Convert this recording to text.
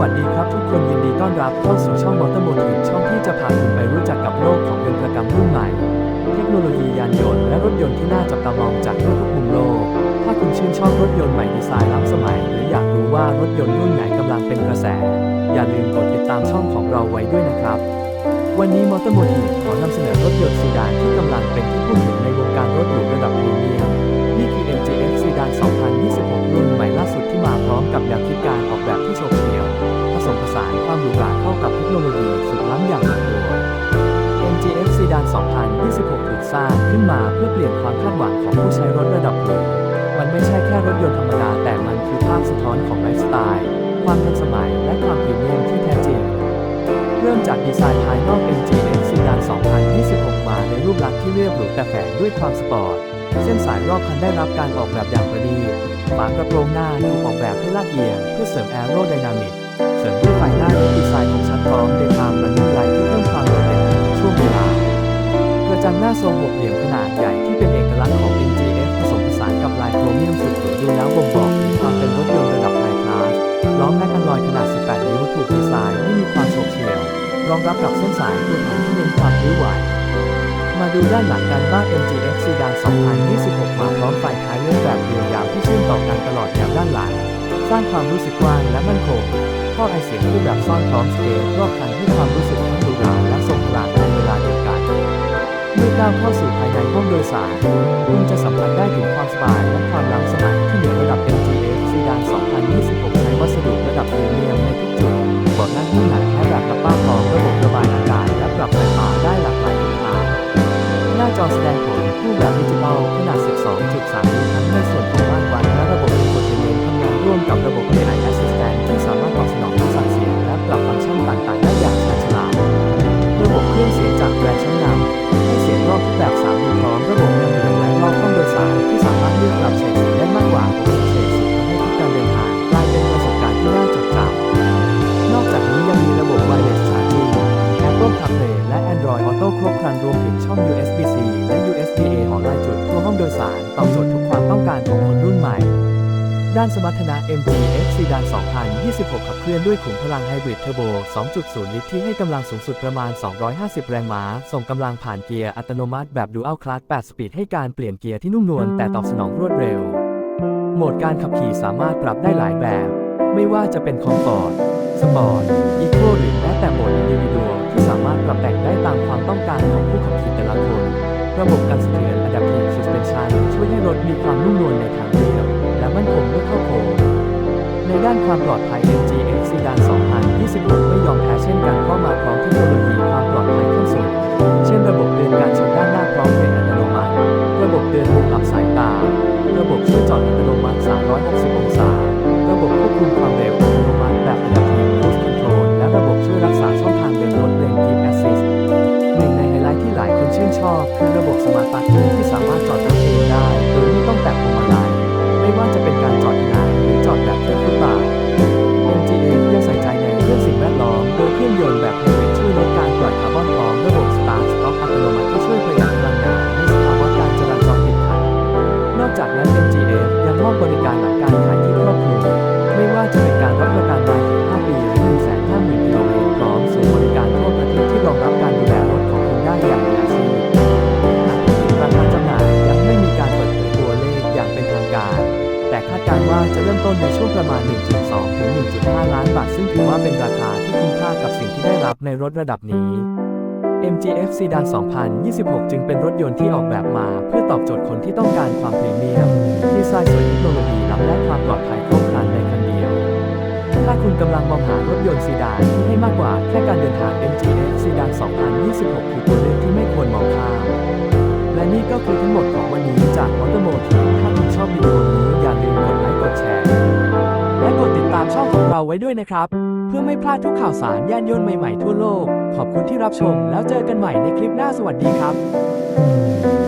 วัสดีครับทุกคนยินดีต้อนรับเข้าสู่ช่องมอเตอร์โมทีช่องที่จะพาคุณไปรู้จักกับโลกของยนต์ประกรรมรุ่นใหม่ เทคโนโลยียานยนต์และรถยนต์ที่น่าจับตามองจากทั่วทุกมุมโลก ถ้าคุณชื่นชอบรถยนต์ใหม่ดีไซน์ล้ำสมัย หรืออยากรู้ว่ารถยนต์รุ่นไหนกำลังเป็นกระแส อย่าลืมกดติดตามช่องของเราไว้ด้วยนะครับ วันนี้มอเตอร์โมทีขอนำเสนอรถยนต์ซีดานที่กำลังเป็นที่พูดถึงใน สร้างขึ้นมาเพื่อเปลี่ยนความคาดหวังของผู้ใช้รถระดับหรูมันไม่ใช่แค่รถยนต์ธรรมดา แต่มันคือภาพสะท้อนของไลฟ์สไตล์ ความทันสมัย และความพรีเมียมที่แท้จริง เริ่มจากดีไซน์ภายนอก MGF ซีดาน 2026 มาในรูปลักษณ์ที่เรียบหรูแต่แฝงด้วยความสปอร์ต เส้นสายรอบคันได้รับการออกแบบอย่างประณีตฝากระโปรงหน้าถูกออกแบบให้ลาดเอียงเพื่อเสริมแอโรไดนามิก เสริมด้วยไฟหน้าที่ดีไซน์ของชั้นพร้อมเดทามรันนิ่งไลท์ที่เพิ่มความ จังหน้าทรงหกเหลี่ยมขนาดใหญ่ที่เป็นเอกลักษณ์ของ MGF ผสมผสานกับลายโครเมียมสุดหรูดูแล้วบ่งบอกถึงความเป็นรถยนต์ระดับไฮคลาสล้อแมกนัลลอยขนาด 18 นิ้วถูกดีไซน์ให้มีความโฉบเฉี่ยวรองรับกับเส้นสายตัวถังที่เน้นความพลิ้วไหวมาดูด้านหลังกันบ้าง MGF Sedan 2026 มาพร้อมไฟท้ายเลื่อนแบบเรียวยาวที่เชื่อมต่อกันตลอดแนวด้านหลัง สร้างความรู้สึกกว้างและมั่นคง ท่อไอเสียงรูปแบบซ่อนพร้อมสเกตรอบคันให้ความรู้สึกทั้งหรูหรา ก้าวเข้าสู่ภายในห้องโดยสาร คุณจะสัมผัสได้ถึงความสบายและความล้ำสมัยที่เหนือระดับ MGF ซีดาน 2026 ใช้วัสดุระดับพรีเมียมในทุกจุดเบาะนั่งที่หนาแค่แบบกระป้าพอง ช่อง USB-C และ USB-A หอลายจุดทั่วห้องโดยสาร ตอบโจทย์ทุกความต้องการของคนรุ่นใหม่ ด้านสมรรถนะ MG-X Sedan 2026 ขับเคลื่อนด้วยขุมพลังไฮบริดเทอร์โบ 2.0 ลิตรที่ให้กำลังสูงสุดประมาณ 250 แรงม้า ส่งกำลังผ่านเกียร์อัตโนมัติแบบ Dual Clutch 8สปีดให้การเปลี่ยนเกียร์ที่นุ่มนวลแต่ตอบสนองรวดเร็ว โหมดการขับขี่สามารถปรับได้หลายแบบ ไม่ว่าจะเป็นคอมฟอร์ต สปอร์ต อีโคหรือแม้แต่โหมดอินดิวิดว สามารถปรับแต่งได้ตามความต้องการของผู้ขับขี่แต่ละคน ระบบการสะเทือน Adaptive Suspension ช่วยให้รถมีความนุ่มนวลในทางเรียว และมั่นคงเมื่อเข้าโค้งในด้านความปลอดภัย MGX Sedan 2026 ไม่ยอมแพ้เช่นกันเพรามาพร้อมเทคโนโลยีความปลอดภัยขั้นสูงเช่นระบบเตือนการชนด้านหน้าพร้อมเบรกอัตโนมัติ ระบบเตือนมุมอับสายตา ระบบช่วยจอดอัตโนมัติ 360 องศา ระบบควบคุมความเร็ว อบด้วระบบสมาร์ทปาร์ที่สามารถ คาดการว่าจะเริ่มต้นในช่วงประมาณ 1.2 ถึง 1.5 ล้านบาท ซึ่งถือว่าเป็นราคาที่คุ้มค่ากับสิ่งที่ได้รับในรถระดับนี้ MGF Sedan 2026 จึงเป็นรถยนต์ที่ออกแบบมา เพื่อตอบโจทย์คนที่ต้องการความพรีเมียมดีไซน์สวยเทคโนโลยีล้ำและความปลอดภัยครบครันในคันเดียว ถ้าคุณกำลังมองหารถยนต์ซีดานที่ให้มากกว่าแค่การเดินทาง MGF Sedan 2026 คือตัว ว้ด้วยนะครับ เพื่อไม่พลาดทุกข่าวสารยานยนต์ใหม่ๆทั่วโลก ขอบคุณที่รับชมแล้วเจอกันใหม่ในคลิปหน้าสวัสดีครับ